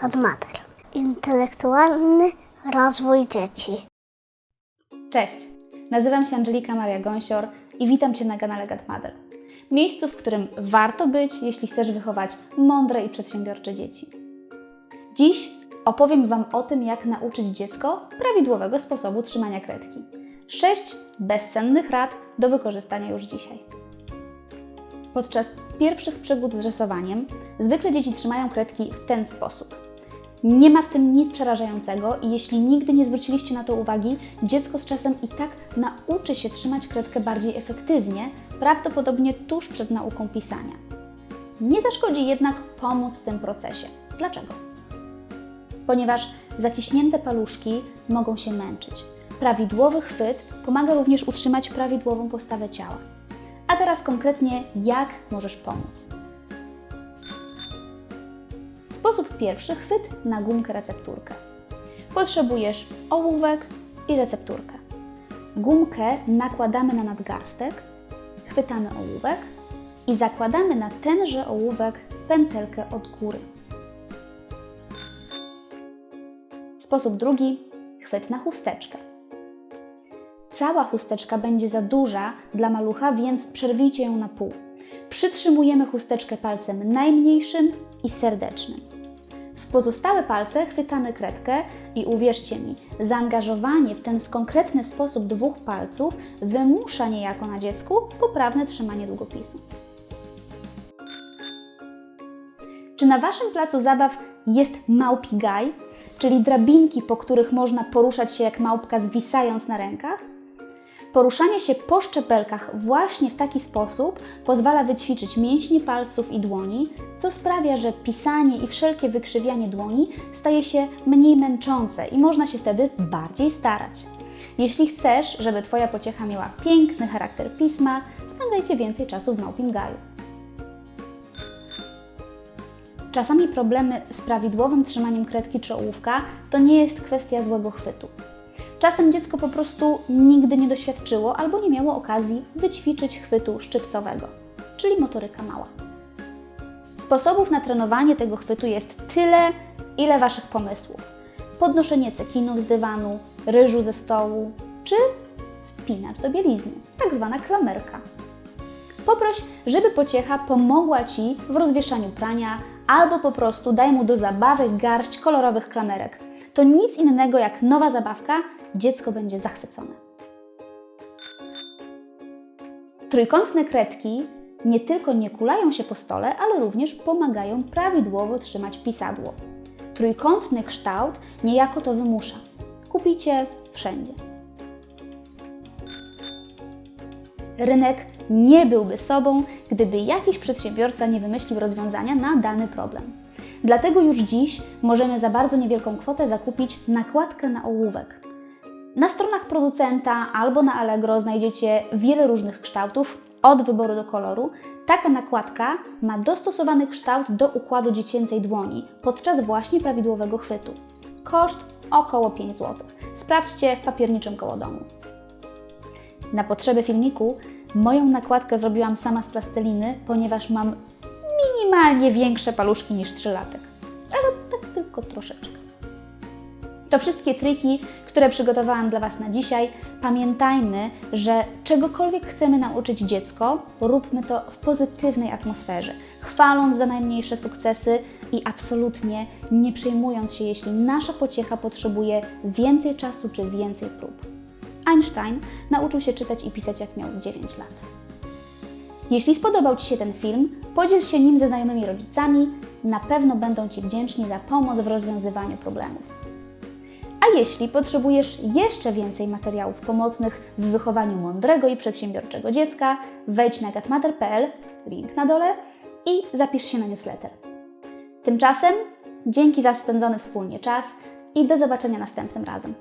Kadmater. Intelektualny rozwój dzieci. Cześć, nazywam się Angelika Maria Gąsior i witam Cię na kanale Godmother. Miejscu, w którym warto być, jeśli chcesz wychować mądre i przedsiębiorcze dzieci. Dziś opowiem Wam o tym, jak nauczyć dziecko prawidłowego sposobu trzymania kredki. Sześć bezcennych rad do wykorzystania już dzisiaj. Podczas pierwszych przygód z rysowaniem zwykle dzieci trzymają kredki w ten sposób. Nie ma w tym nic przerażającego i jeśli nigdy nie zwróciliście na to uwagi, dziecko z czasem i tak nauczy się trzymać kredkę bardziej efektywnie, prawdopodobnie tuż przed nauką pisania. Nie zaszkodzi jednak pomóc w tym procesie. Dlaczego? Ponieważ zaciśnięte paluszki mogą się męczyć. Prawidłowy chwyt pomaga również utrzymać prawidłową postawę ciała. A teraz konkretnie, jak możesz pomóc? Sposób pierwszy chwyt na gumkę recepturkę. Potrzebujesz ołówek i recepturkę. Gumkę nakładamy na nadgarstek, chwytamy ołówek i zakładamy na tenże ołówek pętelkę od góry. Sposób drugi chwyt na chusteczkę. Cała chusteczka będzie za duża dla malucha, więc przerwijcie ją na pół. Przytrzymujemy chusteczkę palcem najmniejszym i serdecznym. Pozostałe palce chwytamy kredkę i uwierzcie mi, zaangażowanie w ten konkretny sposób dwóch palców wymusza niejako na dziecku poprawne trzymanie długopisu. Czy na Waszym placu zabaw jest małpi gaj, czyli drabinki, po których można poruszać się jak małpka zwisając na rękach? Poruszanie się po szczepelkach właśnie w taki sposób pozwala wyćwiczyć mięśnie palców i dłoni, co sprawia, że pisanie i wszelkie wykrzywianie dłoni staje się mniej męczące i można się wtedy bardziej starać. Jeśli chcesz, żeby Twoja pociecha miała piękny charakter pisma, spędzajcie więcej czasu w małpim gaju. Czasami problemy z prawidłowym trzymaniem kredki czy ołówka to nie jest kwestia złego chwytu. Czasem dziecko po prostu nigdy nie doświadczyło albo nie miało okazji wyćwiczyć chwytu szczypcowego, czyli motoryka mała. Sposobów na trenowanie tego chwytu jest tyle, ile Waszych pomysłów. Podnoszenie cekinów z dywanu, ryżu ze stołu, czy spinacz do bielizny, tak zwana klamerka. Poproś, żeby pociecha pomogła Ci w rozwieszaniu prania, albo po prostu daj mu do zabawy garść kolorowych klamerek. To nic innego jak nowa zabawka, dziecko będzie zachwycone. Trójkątne kredki nie tylko nie kulają się po stole, ale również pomagają prawidłowo trzymać pisadło. Trójkątny kształt niejako to wymusza. Kupicie wszędzie. Rynek nie byłby sobą, gdyby jakiś przedsiębiorca nie wymyślił rozwiązania na dany problem. Dlatego już dziś możemy za bardzo niewielką kwotę zakupić nakładkę na ołówek. Na stronach producenta albo na Allegro znajdziecie wiele różnych kształtów, od wyboru do koloru. Taka nakładka ma dostosowany kształt do układu dziecięcej dłoni podczas właśnie prawidłowego chwytu. Koszt około 5 zł. Sprawdźcie w papierniczym koło domu. Na potrzeby filmiku moją nakładkę zrobiłam sama z plasteliny, ponieważ mam minimalnie większe paluszki niż trzylatek. Ale tak tylko troszeczkę. To wszystkie triki, które przygotowałam dla Was na dzisiaj. Pamiętajmy, że czegokolwiek chcemy nauczyć dziecko, róbmy to w pozytywnej atmosferze, chwaląc za najmniejsze sukcesy i absolutnie nie przejmując się, jeśli nasza pociecha potrzebuje więcej czasu czy więcej prób. Einstein nauczył się czytać i pisać jak miał 9 lat. Jeśli spodobał Ci się ten film, podziel się nim ze znajomymi rodzicami, na pewno będą Ci wdzięczni za pomoc w rozwiązywaniu problemów. A jeśli potrzebujesz jeszcze więcej materiałów pomocnych w wychowaniu mądrego i przedsiębiorczego dziecka, wejdź na gatmater.pl, link na dole i zapisz się na newsletter. Tymczasem dzięki za spędzony wspólnie czas i do zobaczenia następnym razem.